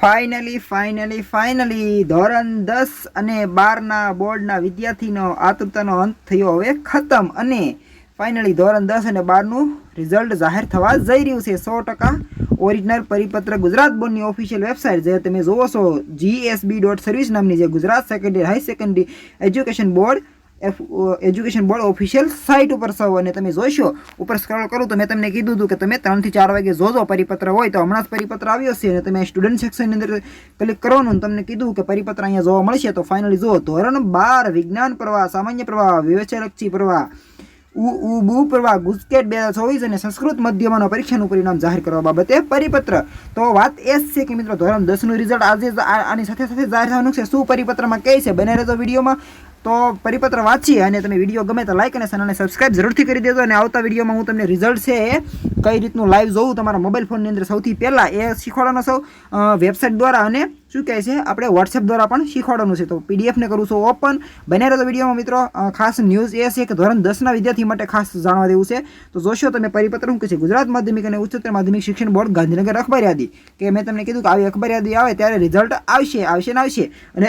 Finally finally finally ધોરણ દસ અને બારના બોર્ડના વિદ્યાર્થીનો આતુરતાનો અંત થયો. હવે ખતમ અને ફાઇનલી ધોરણ દસ અને બારનું રિઝલ્ટ જાહેર થવા જઈ રહ્યું છે. સો ટકા ઓરિજિનલ પરિપત્ર ગુજરાત બોર્ડની ઓફિશિયલ વેબસાઇટ જે તમે જોવો છો જીએસબી ડોટ સર્વિસ નામની જે Gujarat secondary high secondary education board education board official site ઉપર સૌ અને તમે જોશો, ઉપર સ્ક્રોલ કરું, તો મેં તમને કીધું હતું કે તમે ત્રણથી ચાર વાગે જોજો પરિપત્ર હોય તો હમણાં જ પરિપત્ર આવ્યો છે અને તમે સ્ટુડન્ટ સેક્શનની અંદર ક્લિક કરવાનું તમને કીધું કે પરિપત્ર અહીંયા જોવા મળશે, તો ફાઇનલી જુઓ, ધોરણ બાર, વિજ્ઞાન પ્રવાહ, સામાન્ય પ્રવાહ વિવેચલક્ષી પ્રવાહ, ઉ ઉ, બુ પ્રવાહ ગુસ્કેટ બે હજાર ચોવીસ અને સંસ્કૃત માધ્યમોના પરીક્ષાનું પરિણામ જાહેર કરવા બાબતે પરિપત્ર. તો વાત એ છે કે મિત્રો, ધોરણ દસનું રિઝલ્ટ આજે આની સાથે સાથે જાહેર થવાનું છે. શું પરિપત્રમાં કહે છે? બને રહેતો વિડીયોમાં. તો પરિપત્ર વાંચીએ અને તમે વીડિયો ગમે તો લાઈક અને ચેનલને સબસ્ક્રાઇબ જરૂરથી કરી દેજો અને આવતા વિડીયોમાં હું તમને રિઝલ્ટ છે એ કઈ રીતનું લાઈવ જોવું તમારા મોબાઈલ ફોનની અંદર સૌથી પહેલાં એ શીખવાડવાનો સૌ વેબસાઇટ દ્વારા અને શું કહે છે? આપણે વોટ્સએપ દ્વારા પણ શીખવાડવાનું છે. તો પીડીએફને કરું છું ઓપન બને રહેતો વિડીયોમાં મિત્રો. ખાસ ન્યૂઝ એ છે કે ધોરણ દસના વિદ્યાર્થી માટે ખાસ જાણવા દેવું છે. તો જોશો તમે પરિપત્ર શું કહે છે? ગુજરાત માધ્યમિક અને ઉચ્ચતર માધ્યમિક શિક્ષણ બોર્ડ ગાંધીનગર અખબાર યાદી. કે મેં તમને કીધું કે આવી અખબાર યાદી આવે ત્યારે રિઝલ્ટ આવશે આવશે ને આવશે. અને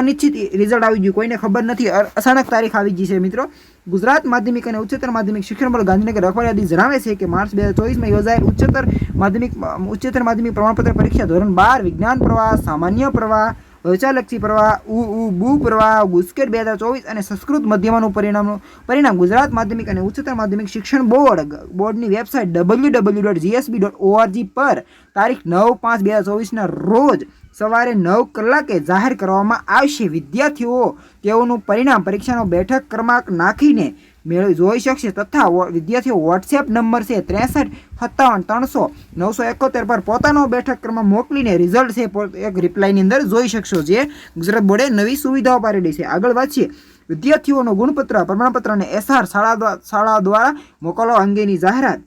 અનિશ્ચિત રિઝલ્ટ આવી ગયું. કોઈને ખબર નથી. અચાનક તારીખ આવી ગઈ છે મિત્રો. ગુજરાત માધ્યમિક અને ઉચ્ચતર માધ્યમિક શિક્ષણ બોર્ડ ગાંધીનગર અખબાર જણાવે છે કે માર્ચ બે હજાર ચોવીસમાં યોજાયેલ ઉચ્ચતર માધ્યમિક ઉચ્ચતર માધ્યમિક પ્રમાણપત્ર પરીક્ષા ધોરણ બાર વિજ્ઞાન પ્રવાહ, સામાન્ય પ્રવાહ વ્યવસાયલક્ષી પ્રવાહ, ઉ ઉ, બુ પ્રવાહ ગુસ્કેટ બે હજાર ચોવીસ અને સંસ્કૃત મધ્યમાનું પરિણામનું, પરિણામ ગુજરાત માધ્યમિક અને ઉચ્ચતર માધ્યમિક શિક્ષણ બોર્ડ બોર્ડની website W W dot GSB dot ORG પર તારીખ નવ પાંચ બે હજાર ચોવીસના રોજ સવારે નવ કલાકે જાહેર કરવામાં આવશે. વિદ્યાર્થીઓ, તેઓનું પરિણામ, પરીક્ષાનો બેઠક ક્રમાંક નાખીને મેળવી જોઈ શકશે. તથા વિદ્યાર્થીઓ વોટ્સએપ નંબર છે ત્રેસઠ, સત્તાવન, ત્રણસો, નવસો એકોતેર પર પોતાનો બેઠક ક્રમમાં મોકલીને રિઝલ્ટ છે એક રિપ્લાયની અંદર જોઈ શકશો જે ગુજરાત બોર્ડે નવી સુવિધાઓ પાડેલી છે. આગળ વાંચીએ. વિદ્યાર્થીઓનું ગુણપત્ર, પ્રમાણપત્ર અને એસઆર શાળા શાળા દ્વારા મોકલવા અંગેની જાહેરાત.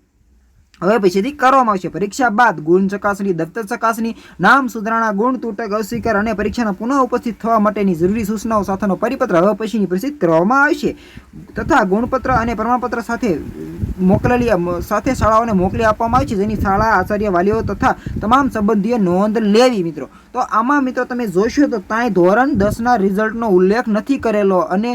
હવે પછીથી કરવામાં આવશે. પરીક્ષા બાદ ગુણ ચકાસણી, દફતર ચકાસણી, નામ સુધારણા, ગુણ તૂટક, અસ્વીકાર અને પરીક્ષાના પુનઃ ઉપસ્થિત થવા માટેની જરૂરી સૂચનાઓ સાથેનો પરિપત્ર હવે પછીની પ્રસિદ્ધ કરવામાં આવશે તથા ગુણપત્ર અને પ્રમાણપત્ર સાથે મોકલેલી, સાથે શાળાઓને મોકલી આપવામાં આવશે જેની શાળા, આચાર્ય, વાલીઓ તથા તમામ સંબંધીઓ નોંધ લેવી મિત્રો. તો આમાં મિત્રો તમે જોશો તો ત્યાં ધોરણ દસના રિઝલ્ટનો ઉલ્લેખ નથી કરેલો અને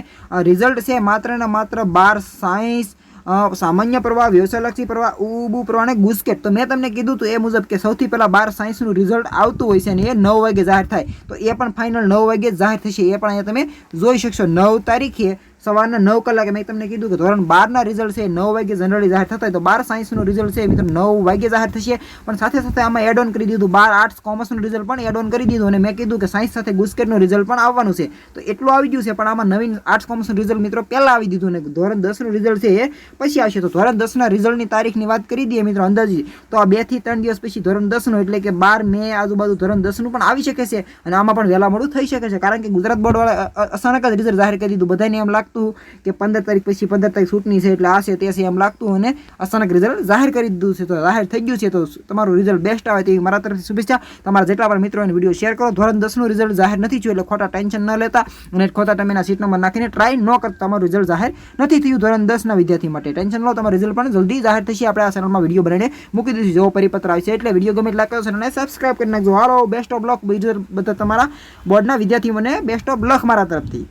રિઝલ્ટ છે માત્ર ને માત્ર બાર સાયન્સ સામાન્ય પ્રવાહ, વ્યવસાયલક્ષી પ્રવાહ ઉબુ પ્રવાહ અને ગુસ્કેટ. તો મેં તમને કીધું હતું એ મુજબ કે સૌથી પહેલાં બાર સાયન્સનું રિઝલ્ટ આવતું હોય છે અને એ નવ વાગે જાહેર થાય. તો એ પણ ફાઇનલ નવ વાગે જાહેર થશે. એ પણ અહીંયા તમે જોઈ શકશો. નવ તારીખે સવારના નવ કલાકે મેં તમને કીધું કે ધોરણ બારના રિઝલ્ટ છે, નવ વાગે જનરલી જાહેર થતા તો બાર સાયન્સનું રિઝલ્ટ છે, મિત્રો, નવ વાગે જાહેર થશે. પણ સાથે સાથે આમાં એડ ઓન કરી દીધું, બાર આર્ટ્સ કોમર્સનું રિઝલ્ટ પણ એડ ઓન કરી દીધું અને મેં કીધું કે સાયન્સ સાથે ગુસ્કેટનું રિઝલ્ટ પણ આવવાનું છે. તો એટલું આવી ગયું છે, પણ આમાં નવીન આર્ટ્સ કોમર્સનું રિઝલ્ટ મિત્રો પહેલાં આવી દીધું ને ધોરણ દસનું રિઝલ્ટ છે એ પછી આવશે. તો ધોરણ દસના રિઝલ્ટની તારીખની વાત કરી દઈએ મિત્રો અંદાજી, તો આ બેથી ત્રણ દિવસ પછી ધોરણ દસનું એટલે કે બાર મે આજુબાજુ ધોરણ દસનું પણ આવી શકે છે અને આમાં પણ વહેલા મોડું થઈ શકે છે. કારણ કે ગુજરાત બોર્ડવાળા અચાનક જ રિઝલ્ટ જાહેર કરી દીધું. બધાને એમ લાગતું કે પંદર તારીખ પછી પંદર તારીખ સૂટની છે એટલે આ છે તે છે એમ લાગતું અને અચાનક રિઝલ્ટ જાહેર કરી દીધું છે તો જાહેર થઈ ગયું છે તો તમારું રિઝલ્ટ બેસ્ટ આવે તેવી મારા તરફથી શુભેચ્છા. તમારા જેટલા પણ મિત્રોને વીડિયો શેર કરો. ધોરણ દસનું રિઝલ્ટ જાહેર નથી થયું એટલે ખોટા ટેન્શન ન લેતા અને ખોટા તમે એના સીટ નંબર નાખીને ટ્રાય ન કરતા તમારું રિઝલ્ટ જાહેર નથી થયું ધોરણ દસના વિદ્યાર્થી માટે. ટેન્શન લો, તમારું રિઝલ્ટ પણ જલ્દી જાહેર થશે. આપણે આ ચેનલમાં વીડિયો બનાવીને મૂકી દઈશું. જેવો પરિપત્ર આવશે એટલે વીડિયો ગમે એટલે ચેનલને સબસ્ક્રાઇબ કરી નાખજો. હાલો બેસ્ટ ઓફ લક બીજું બધા તમારા બોર્ડના વિદ્યાર્થીઓને બેસ્ટ ઓફ લક મારા તરફથી.